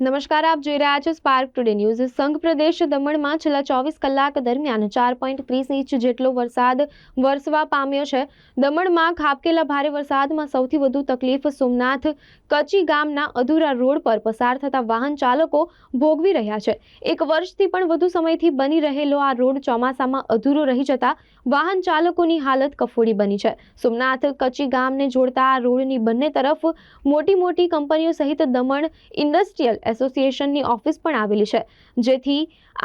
નમસ્કાર, આપ જોઈ રહ્યા છો સ્પાર્ક ટુડે ન્યૂઝ સંઘ પ્રદેશ દમણમાં છેલ્લા ચોવીસ કલાક દરમિયાન ચાર પોઈન્ટ ત્રીસ ઇંચ જેટલો વરસાદ વરસવા પામ્યો છે. દમણમાં ખાબકેલા ભારે વરસાદમાં સૌથી વધુ તકલીફ સોમનાથ કચી ગામના અધૂરા રોડ પર પસાર થતા વાહન ચાલકો ભોગવી રહ્યા છે. એક વર્ષથી પણ વધુ સમયથી બની રહેલો આ રોડ ચોમાસામાં અધૂરો રહી જતા વાહન ચાલકોની હાલત કફોડી બની છે. સોમનાથ કચી ગામને જોડતા આ રોડની બંને તરફ મોટી મોટી કંપનીઓ સહિત દમણ ઇન્ડસ્ટ્રીયલ એસોસિએશનની ઓફિસ પણ આવેલી છે. જેથી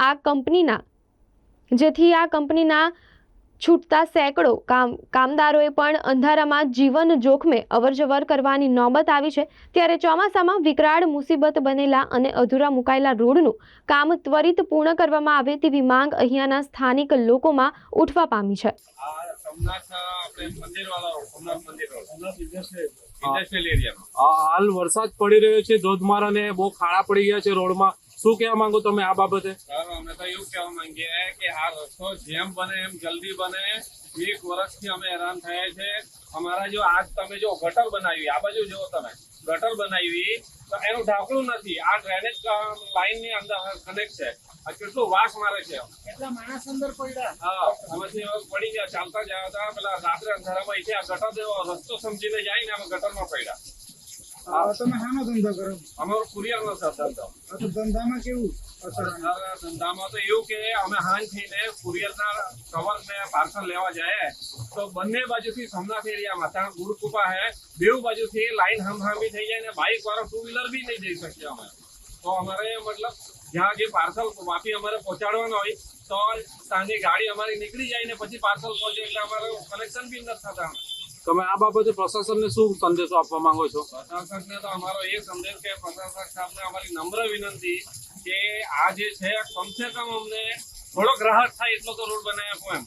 આ કંપનીના, જેથી આ કંપનીના છૂટતા સેંકડો કામ, કામદારોએ પણ અંધારામાં જીવન જોખમે અવરજવર કરવાની નોબત આવી છે. ત્યારે ચોમાસામાં વિકરાળ મુસીબત બનેલા અને અધૂરા મુકાયેલા રોડનું કામ ત્વરિત પૂર્ણ કરવામાં આવે તેવી માંગ અહીંયાના સ્થાનિક લોકોમાં ઉઠવા પામી છે. ઇન્ડસ્ટ્રીયલ એરિયામાં હાલ વરસાદ પડી રહ્યો છે ધોધમાર અને બહુ ખાડા પડી ગયા છે રોડમાં. શું કહેવા માંગો તમે આ બાબતે? અમે તો એવું કહેવા માંગીએ કે આ રસ્તો જેમ બને એમ જલ્દી બને. એક વર્ષથી અમે હેરાન થયા છે. અમારા જો આજ તમે જો ગટર બનાવી આ બાજુ જો તમે ગટર બનાવી તો એનું ઢાંકણું નથી. આ ડ્રેનેજ લાઈનની અંદર કનેક્ટ છે. આ કેટલું વાસ મારે છે. એટલા માણસ અંદર પડ્યા. હા હવે પડી ગયા ચાલતા જ આવ્યા હતા. પેલા રાત્રે અંધારામાં આ ગટર જેવો રસ્તો સમજીને જાય ને અમે ગટરમાં પડ્યા. તમે શાનો ધંધો કરો? અમારો કુરિયર નો સર ધંધો. તો ધંધામાં કેવું ધંધામાં તો એવું કે અમે હાન થઈને કુરિયરના કવર ને પાર્સલ લેવા જાય તો બંને બાજુથી સોમનાથ એરિયા ત્યાં ગુરુકૃપા હે બેઉ બાજુથી લાઈન હમહામી થઈ જાય ને બાઇક વાળો ટુ વ્હીલર બી નહીં જઈ શકીએ અમે. તો અમારે મતલબ જ્યાં જે પાર્સલ વાપી અમારે પહોંચાડવાનો હોય તો સાંજે ગાડી અમારી નીકળી જાય ને પછી પાર્સલ પહોંચે એટલે અમારે કનેક્શન બી નથી થતા. તમે આ બાબતે પ્રશાસનને શું સંદેશો આપવા માંગો છો? પ્રશાસકને તો અમારો એ સંદેશ કે પ્રશાસક સાહેબને અમારી નમ્ર વિનંતી કે આ જે છે કમસે કમ અમને થોડોક રાહત થાય એટલો તો રોડ બનાવી આપો એમ.